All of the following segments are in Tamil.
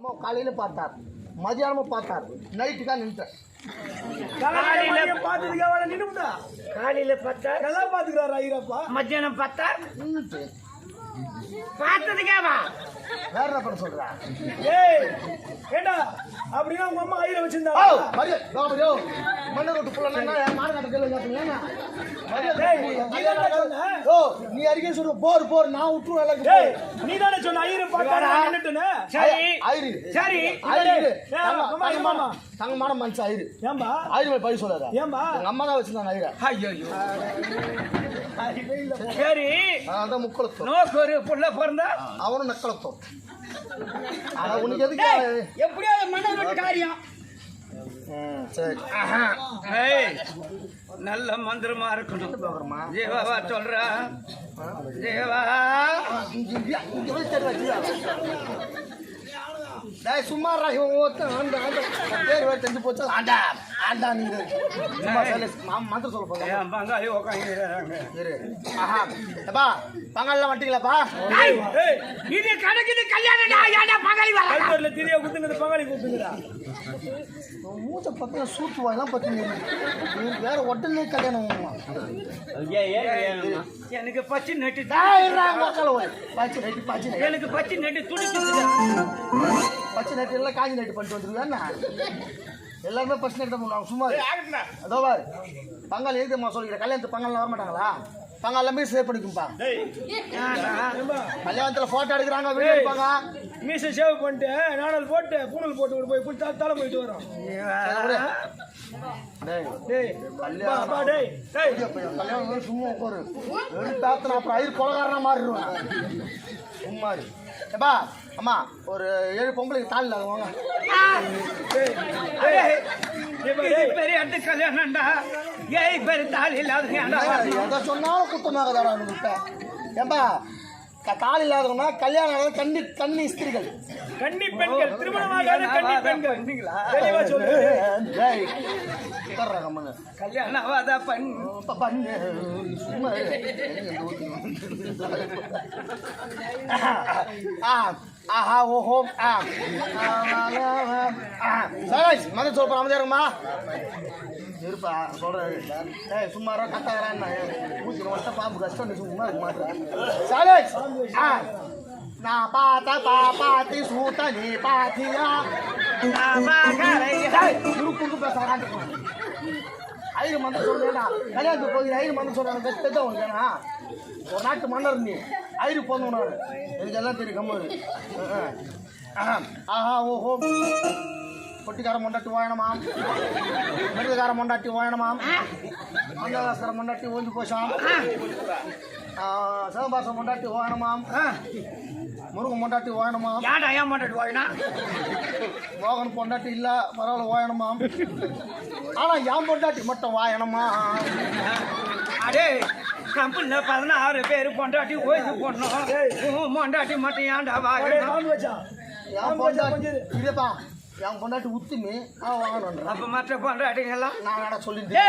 அம்மா காலையில பார்த்தார். மதியானமும் பார்த்தார். நைட்டுக்கா நின்றுட்டேன் காலையில பார்த்ததுக்கு அவளை நின்னுட்டா காலையில பார்த்தா நல்லா பாத்துக்கிறாரு ஐயரப்பா? மத்தியானம் பார்த்தா நின்றுட்டு. பார்த்ததுக்கேவா வேற என்ன சொல்றா? ஏய் ஏண்டா? அப்படின்னா உங்க அம்மா ஐயரை ஓ வச்சிருந்தாங்க மரியா பாபரியோ மண்ணை ரொட்டு புள்ளனா மாடு கட்ட கேள்வி கேட்பீங்க டேய், நீ தானே சொன்ன? ஓ நீ அடிக்க சொல்ற போர் போர். நான் டேய் போர். நீ தானே சொன்ன? ஐயரை பார்த்தா நான் நின்னுட்டேனே? சரி. சரி அம்மா, தங்கமான. தங்கமான மனுஷன் ஆயிரு ஏம்பா? மேல பழி சொல்லாத ஏம்பா? எங்க அம்மா தான் வச்சிருந்தாங்க ஆயிர ஐயோ. சரி. அதான் முக்குளத்தோம் நோக்கு ஒரு புள்ள பிறந்தா? அவனும் நக்கலத்தோம் ஆனா உனக்கு எதுக்கு எப்படியோ விட்டு காரியம் ம், சரி ஆஹா. ஏய், நல்ல மந்திரமா இருக்கணும் ஜீவாவா சொல்றா ஜீவா டேய் சும்மா இவன் ஒருத்தன் ஆண்டா ஆண்டா. பேர் வேறு தெரிஞ்சு போச்சு? ஆண்டா ஆண்டா நீங்க சும்மா சொல்லு மந்திரம் சொல்ல போங்க என் பங்காளி உட்காந்துறாங்க இரு. ஆஹா எப்பா பங்காளிலாம் வந்துட்டீங்களாப்பா ஏய் இது கணக்குது கல்யாணம் ஏன்டா பங்காளி வர கல்வரில் திரிய குத்துங்கிறது பங்காளி உன் மூச்சை பார்த்தா சூத்து வாயெல்லாம் பார்த்தீங்க வேற உடனே கல்யாணம் எனக்கு பச்சை நட்டு பாய்ச்சி நைட்டு நைட்டு. எனக்கு பச்சை நட்டு துடிக்குது பச்சை நைட்டு எல்லாம் காஞ்சி நைட்டு பண்ணிட்டு வந்துருக்கா எல்லாருமே பச்சை நைட்டு தான் பண்ணுவாங்க சும்மா. அதோ பாரு பங்காளி எதுக்கு சொல்லிக்கிறேன் கல்யாணத்துக்கு பங்காளில் வர மாட்டாங்களா பங்காளில் போய் சேவ் பண்ணிக்கும்பா. கல்யாணத்தில் ஃபோட்டோ எடுக்கிறாங்க வீடியோ எடுப்பாங்க. மீசை சேவ் பண்ணிட்டு நாடல் போட்டு பூணல் போட்டு போய் புல் தலை போயிட்டு வரோம். டேய் டேய் பா பா டேய் டேய். கல்யாணம் சும்மா எடுத்தாத்தன அப்புறம் ஐயர் கொலகாரனா மாறிடுவேன். சும்மா ஏப்பா அம்மா ஒரு ஏழு பொம்பளைக்கு இல்லாத வாங்க. பெரிய இடத்து கல்யாணம்டா ஏய் பெரிய தாலி இல்லாதீங்கடா எதை சொன்னாலும் குத்தமாகதாடா உங்ககிட்ட ஏம்பா க- தாலி இல்லாதவங்கன்னா கல்யாணம் கண்ணி கண்ணி ஸ்திரிகள். கன்னி பெண்கள் திருமணமாகாத கன்னி பெண்கள். இப்ப பண்ணு. ஆ, ஆஹா ஓஹோ ஆ. சரி மகன் சொல்ற அமைதியா இருமா இருப்பா சொல்றேன் ஏய் சும்மா கத்தாகிறான் ஊத்தி வட்ட பாம்பு கஷ்டம் சும்மா இருக்க மாட்டேன் ஆ. நான் பார்த்த பாப்பாத்தி சூத்த நீ பாத்தியா? குறுக்கு பேசுறான் ஐயரு மந்திரம் சொல்றேன்டா கல்யாணத்துக்கு போய் ஐயர் மந்திரம் சொல்றாங்க பெத்த உனக்கு ஒரு நாட்டு மன்னர் நீ. ஐயரு போனவனாரு எனக்கு எல்லாம் தெரியும் கம்மு. ஆஹா ஓஹோ. பொட்டிக்கார மொண்டாட்டி வாயணமாம் மிருதகார மொண்டாட்டி வாயணமாம் மந்தகாசர மொண்டாட்டி ஓஞ்சு போஷாம் சிவபாச மொண்டாட்டி வாயணமாம் முருகன் மொண்டாட்டி வாயணமாம் ஏன்டா ஏன் மாட்டாட்டு வாங்கினா மோகன் பொண்டாட்டி இல்ல பரவாயில்ல வாயணமாம் ஆனா என் பொண்டாட்டி மட்டும் வாயணமா? அடே கம்பெனில பதினாறு பேர் பொண்டாட்டி ஓய்வு போடணும். உன் பொண்டாட்டி மட்டும் ஏன்டா வாங்கணும் வச்சான் என் பொண்டாட்டி இதப்பா என் பொண்டாட்டி உத்துமி அவன் வாங்கணுன்றான் அப்ப மற்ற பொண்டாட்டிங்க எல்லாம் நான் சொல்லிட்டு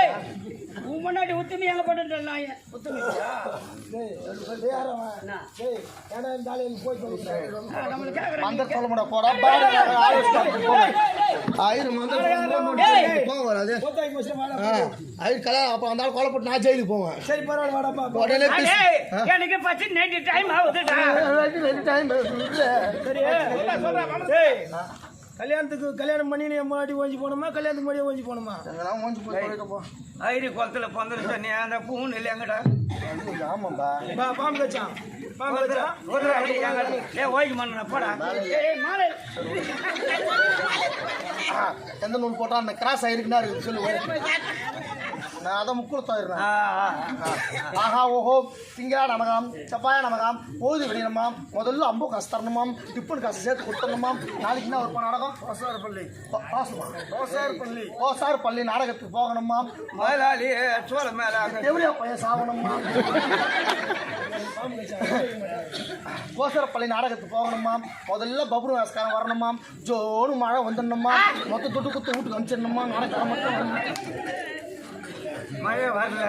பொண்டாட்டி உத்துமி எங்க போட்டுலாம் உத்துமிச்சியா டேய் டேய் யாரவன் டேய் ஏடா இந்த ஆளு எனக்கு பச்சை நைட்டு டைம் ஆகுதுடா. டைம் கல்யாணத்துக்கு கல்யாணம் பண்ணி நீ முன்னாடி ஓஞ்சி போகணுமா கல்யாணத்துக்கு முன்னாடி ஓஞ்சி போகணுமா மூஞ்சி போய் தொலைக்கப்போ ஐரி குளத்துல பந்தல் தண்ணி அந்த பூன் இல்லையாங்கடா ஆமாம்பா. பா பாம்பு வச்சான் பாம்பு வச்சான் ஒரு அடி எங்கடா ஏ ஓய்வு மண்ண போடா. ஏய் மாலை ஆ, எந்த நூல் போட்டா அந்த கிராஸ் ஆயிருக்குன்னா இருக்குது சொல்லு. நான் அதை முக்குளத்தாயிடுறேன் ஆ, ஆ, ஆ. ஆஹா ஓஹோ திங்கா நமகாம் செப்பாயா நமகாம் ஓது விடியணுமாம் முதல்ல அம்பு காசு தரணுமாம் டிப்புன்னு காசு சேர்த்து கொடுத்தணுமாம் நாளைக்கு என்ன ஒரு நாடகம்? பள்ளி. பாசுமா? ஓசார் பள்ளி. ஓசார் பள்ளி நாடகத்துக்கு போகணுமாம். அங்க எவ்வளோ பையன் சாகணுமா கோசரப்பள்ளி நாடகத்துக்கு போகணுமாம். முதல்ல பப்ரு வாஸ்காரம் வரணுமாம். ஜோனு மழை வந்துடணுமா மொத்த தொட்டு குத்து வீட்டுக்கு அனுப்பிச்சிடணுமா நாடகம் மட்டும் மழையே வரல.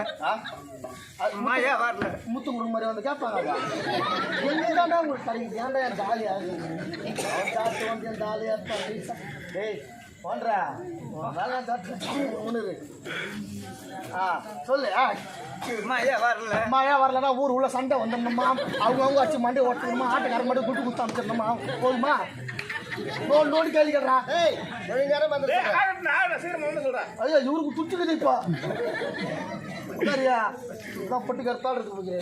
மழையே வரல முத்து குடும்ப மாதிரி வந்து கேட்பாங்க எங்கேதாண்டா உங்களுக்கு கிடைக்குது ஏன்டா என் அவன் சாப்பிட்டு வந்து என் ஜாலியா இருப்பான் டேய் போன்றா. வேலை சாப்பிட்டு ஒன்று ஆ சொல்லு. ஆ. மழையே வரல. மழை வரலன்னா ஊர் உள்ள சண்டை வந்துடணுமா? அவங்க அவங்க வச்சு மண்டை ஓட்டணுமா? ஆட்டுக்கார மட்டும் குட்டு குத்து அமைச்சிடணுமா போதுமா? நோடு நோடி கேள்வி கேட்றா ஏய் நேரம் வந்து சீக்கிரம் வந்து சொல்றேன்? ஐயோ இவருக்கு துச்சுக்குது இப்போ. சரியா இதான் பொட்டு கருத்தாள் இருக்கு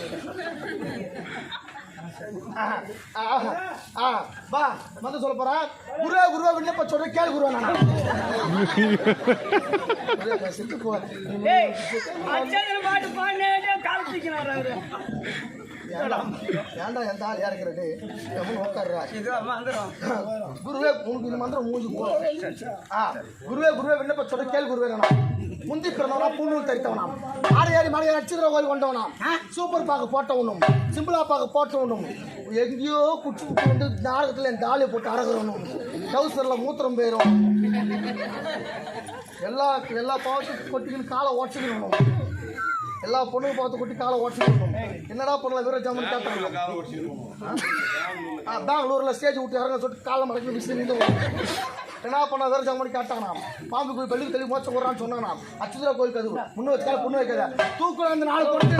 வா வந்து சொல்ல போறா. குருவே குருவே விண்ணப்ப சொல்ற கேளு குருவே நான் நான் பாட்டு பாடினே கால் தூக்கினாரு அவரு. ஏன்டா என் தால் இறக்குறது? மந்திரம் குருவே உனக்கு மந்திரம் மூஞ்சி ஆ குருவே குருவே விண்ணப்ப சொல்ற கேள் குருவே நான் முந்தி பிறந்தவனா புண்ணூல் தரித்தவனாம் ஆறு ஏறி மலையை நட்சத்திர கோயில் கொண்டவனாம் சூப்பர் பாக்கு போட்டவனும் சிம்பிளா பாக்கு போட்டவனும் எங்கேயோ குச்சி குச்சி வந்து நாடகத்தில் என் தாலியை போட்டு அரகுறவனும் டவுசரில் மூத்திரம் போயிடும் எல்லா எல்லா பாவத்தையும் கொட்டிக்கின்னு காலை ஓட்டிக்கணும் எல்லா பொண்ணுங்க பார்த்து கொட்டி காலை ஓட்டிக்கணும் என்னடா பண்ணல வீர ஜாமன் கேட்டாங்க? பெங்களூர்ல ஸ்டேஜ் விட்டு இறங்க சொல்லிட்டு காலை மடக்கி விசில் நின்று என்ன பண்ண வேற ஜாமணி கேட்டாங்கண்ணா பாம்பு கோயில் பள்ளி தெளிவு மோச்சம் போடுறான்னு சொன்னாங்கண்ணா அச்சுதரா கோயில் கது முன்ன வச்சுக்கா பொண்ணு வைக்காத. தூக்குல அந்த நாலு பொண்ணு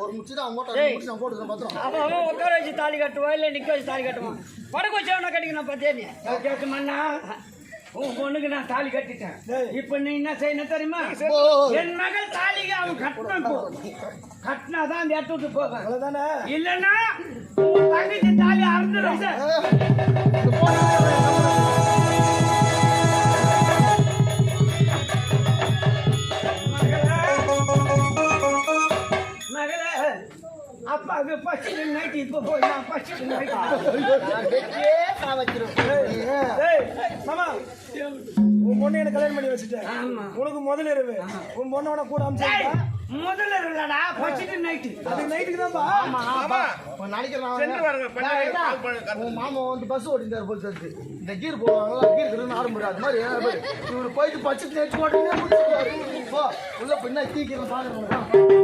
ஒரு முச்சு தான் மூட்டை ரெண்டு முச்சு நான் போட்டுக்கிறேன் பத்திரம். அவன் அவன் உட்கார வச்சு தாலி கட்டுவா இல்ல நிக்க வச்சு தாலி கட்டுவான் படகு வச்சவனா கட்டிக்கணும் பத்தியா நீ. கேட்க மண்ணா உன் பொண்ணுக்கு நான் தாலி கட்டிட்டேன். இப்ப நீ என்ன செய்யணும் தெரியுமா. என் மகள் தாலிக்கு அவன் கட்டணும் கட்டினா தான் அந்த இடத்த விட்டு போவேன். அவ்வளவுதானே? இல்லன்னா தங்கச்சி தாலி அறுந்துடும் அப்பாவுக்கு பசிட்டு நைட்டு இப்போ போய் நான் பசிட்டு நைட்டு மாமா உன் பொண்ணு எனக்கு கல்யாணம் பண்ணி வச்சுட்டேன். ஆமா. உனக்கு முதல் இரவு. உன் பொண்ணோட கூட அமிச்சிருக்கா முதல்ல இல்லடா பசிட்டு நைட்டு அது நைட்டுக்கு தான்ப்பா. நான் நினைக்கிறேன் உன் மாமா வந்து பஸ் ஓட்டிருந்தாரு போல் தெரிஞ்சு இந்த கீர் போவாங்களா? கீர் கிருன்னு முடியாது அது மாதிரி இவரு போயிட்டு பச்சை நேற்று ஓட்டுனே போ உள்ள பின்ன தீக்கிறேன் பாக்குறேன்